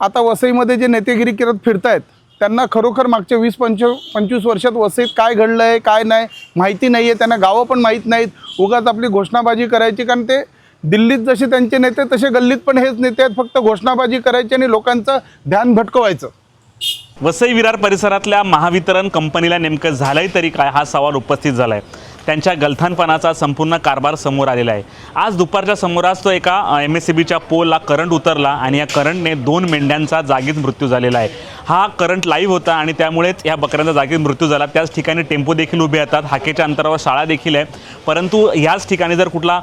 आता वसईमध्ये जे नेतेगिरी करत फिरतायत त्यांना खरोखर मागच्या वीस पंच पंचवीस वर्षात वसईत काय घडलं आहे काय नाही माहिती नाही आहे त्यांना गावं पण माहीत नाहीत. उगाच आपली घोषणाबाजी करायची कारण ते दिल्लीत जसे त्यांचे नेते तसे गल्लीत पण हेच नेते आहेत. फक्त घोषणाबाजी करायची आणि लोकांचं ध्यान भटकवायचं. वसई विरार परिसरातल्या महावितरण कंपनीला नेमकं झालंय तरी काय? हा सवाल उपस्थित झाला आहे त्यांच्या गलथानपणाचा संपूर्ण कारभार समोर आलेला आहे. आज दुपारच्या समोरास तो एका एम एस सी बीच्या पोलला करंट उतरला आणि या करंटने दोन मेंढ्यांचा जागीच मृत्यू झालेला आहे. हा करंट लाईव्ह होता आणि त्यामुळेच या बकऱ्यांचा जागीच मृत्यू झाला. त्याच ठिकाणी टेम्पो देखील उभे येतात. हाकेच्या अंतरावर शाळा देखील आहे. परंतु ह्याच ठिकाणी जर कुठला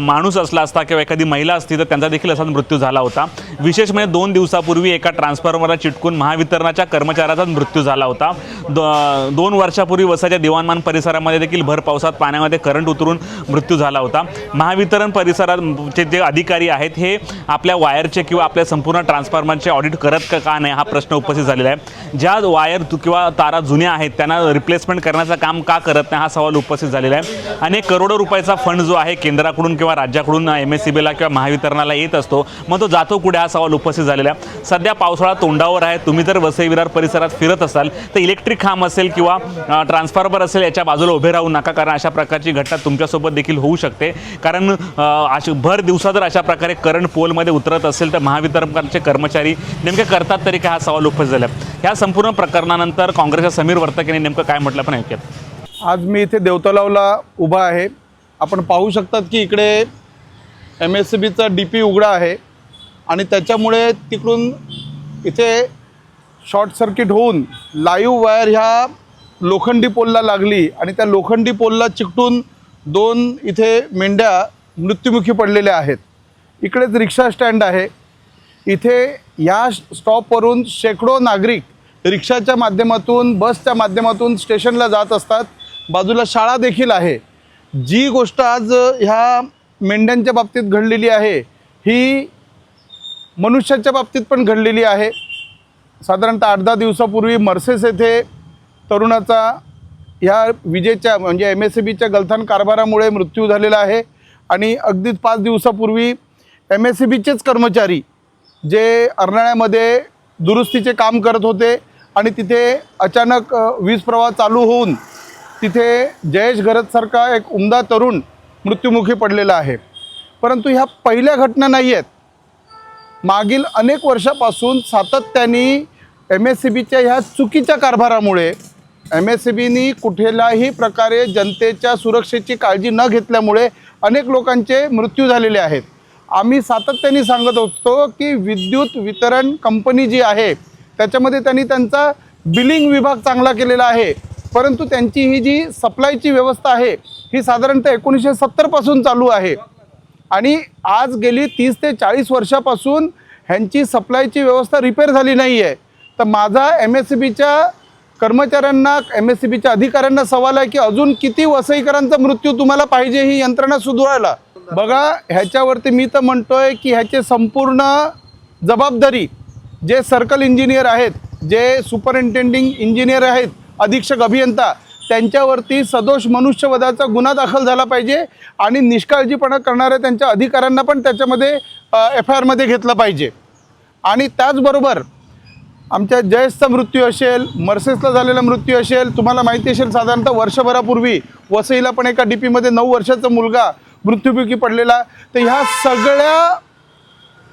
माणूस असला असता किंवा एखादी महिला असती तर त्यांचा देखील असाच मृत्यू झाला होता. विशेष म्हणजे दोन दिवसापूर्वी एका ट्रान्सफॉर्मरला चिटकून महावितरणाच्या कर्मचाऱ्याचाच मृत्यू झाला होता. दो दोन वर्षापूर्वी वसाच्या दिवाणमान परिसरामध्ये देखील भर पावसात पाण्यामध्ये करंट उतरून मृत्यू झाला होता. महावितरण परिसराचे जे अधिकारी आहेत हे आपल्या वायरचे किंवा आपल्या संपूर्ण ट्रान्सफॉर्मरचे ऑडिट करत का का नाही हा प्रश्न उपस्थित झालेला आहे. ज्या वायर किंवा तारा जुन्या आहेत त्यांना रिप्लेसमेंट करण्याचं काम का करत नाही हा सवाल उपस्थित झालेला आहे. आणि एक करोडो रुपयाचा फंड जो आहे केंद्राकडून किंवा राज्याकडून एम एस सी बीला किंवा महावितरणाला येत असतो मग तो जातो कुठे हा सवाल उपस्थित झालेला आहे. सध्या पावसाळा तोंडावर आहे. तुम्ही जर वसई विरार परिसरात फिरत असाल तर इलेक्ट्रिक खांब असेल किंवा ट्रान्सफॉर्मर असेल याच्या बाजूला उभे राहू नका कारण अशा प्रकारची घटना तुमच्यासोबत देखील होऊ शकते. कारण अशी भर दिवसा जर अशा प्रकारे करंट पोलमध्ये उतरत असेल तर महावितरणचे कर्मचारी नेमके करतात तरी काय हा सवाल उपस्थित झाला झाल्या. ह्या संपूर्ण प्रकरणानंतर काँग्रेसच्या समीर वर्तक यांनी नेमकं काय म्हटलं पण ऐकूयात. आज मी इथे देवतलावला उभा आहे. आपण पाहू शकतात की इकडे एम एस सी बीचा डी पी उघडा आहे आणि त्याच्यामुळे तिकडून इथे शॉर्ट सर्किट होऊन लाईव्ह वायर ह्या लोखंडी पोलला लागली आणि त्या लोखंडी पोलला चिकटून दोन इथे मेंढ्या मृत्युमुखी पडलेल्या आहेत. इकडेच रिक्षा स्टँड आहे. इथे या स्टॉपवरून शेकडो नागरिक रिक्षाच्या माध्यमातून बसच्या माध्यमातून स्टेशनला जात असतात. बाजूला शाळा देखील आहे. जी गोष्ट आज ह्या मेंढ्यांच्या बाबतीत घडलेली आहे ही मनुष्याच्या बाबतीत पण घडलेली आहे. साधारणतः आठ दहा दिवसापूर्वी मर्सेस येथे तरुणाचा ह्या विजेच्या म्हणजे एम एस सी बीच्या गलथान कारभारामुळे मृत्यू झालेला आहे. आणि अगदीच पाच दिवसापूर्वी एम एस सी बीचेच कर्मचारी जे अर्नाळ्यामध्ये दुरुस्तीचे काम करत होते आणि तिथे अचानक वीज प्रवाह चालू होऊन तिथे जयेश घरतसारखा एक उमदा तरुण मृत्युमुखी पडलेला आहे. परंतु ह्या पहिल्या घटना नाही आहेत. मागील अनेक वर्षापासून सातत्याने एम एस सी बीच्या ह्या चुकीच्या कारभारामुळे एम एस सी बीनी कुठल्याही प्रकारे जनतेच्या सुरक्षेची काळजी न घेतल्यामुळे अनेक लोकांचे मृत्यू झालेले आहेत. आम्ही सातत्याने सांगत असतो की विद्युत वितरण कंपनी जी आहे त्याच्यामध्ये त्यांनी त्यांचा बिलिंग विभाग चांगला केलेला आहे. परंतु त्यांची ही जी सप्लायची व्यवस्था आहे ही साधारणतः एकोणीसशे सत्तरपासून चालू आहे. आणि आज गेली तीस ते चाळीस वर्षापासून ह्यांची सप्लायची व्यवस्था रिपेअर झाली नाही आहे तर माझा एम एस सी बीच्या कर्मचाऱ्यांना एम एस सी बीच्या अधिकाऱ्यांना सवाल आहे की अजून किती वसईकरांचा मृत्यू तुम्हाला पाहिजे ही यंत्रणा सुधारायला. बघा ह्याच्यावरती मी तर म्हणतोय की ह्याचे संपूर्ण जबाबदारी जे सर्कल इंजिनियर आहेत जे सुपरिंटेंडिंग इंजिनियर आहेत अधीक्षक अभियंता त्यांच्यावरती सदोष मनुष्यवधाचा गुन्हा दाखल झाला पाहिजे आणि निष्काळजीपणा करणाऱ्या त्यांच्या अधिकाऱ्यांना पण त्याच्यामध्ये एफ आय आरमध्ये घेतलं पाहिजे. आणि त्याचबरोबर आमच्या जयेशचा मृत्यू असेल मर्सेसला झालेला मृत्यू असेल तुम्हाला माहिती असेल साधारणतः वर्षभरापूर्वी वसईला पण एका डी पीमध्ये नऊ वर्षाचा मुलगा मृत्यूपैकी पडलेला. तर ह्या सगळ्या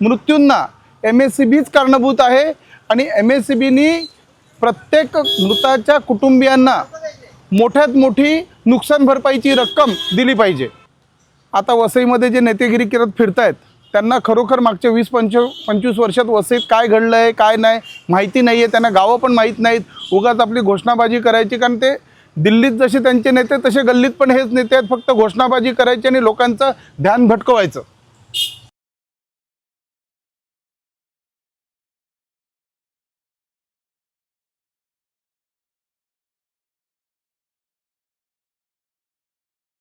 मृत्यूंना एम एस सी बीच कारणीभूत आहे. आणि एम एस सी बीनी प्रत्येक मृताच्या कुटुंबियांना मोठ्यात मोठी नुकसान भरपाईची रक्कम दिली पाहिजे. आता वसईमध्ये जे नेतेगिरी करत फिरत आहेत त्यांना खरोखर मागच्या वीस पंच पंचवीस वर्षात वसईत काय घडलं आहे काय नाही माहिती नाही आहे त्यांना गावं पण माहीत नाहीत. उगाच आपली घोषणाबाजी करायची कारण ते दिल्लीत जसे त्यांचे नेते तसे गल्लीत पण हेच नेते आहेत. फक्त घोषणाबाजी करायची आणि लोकांचं ध्यान भटकवायचं.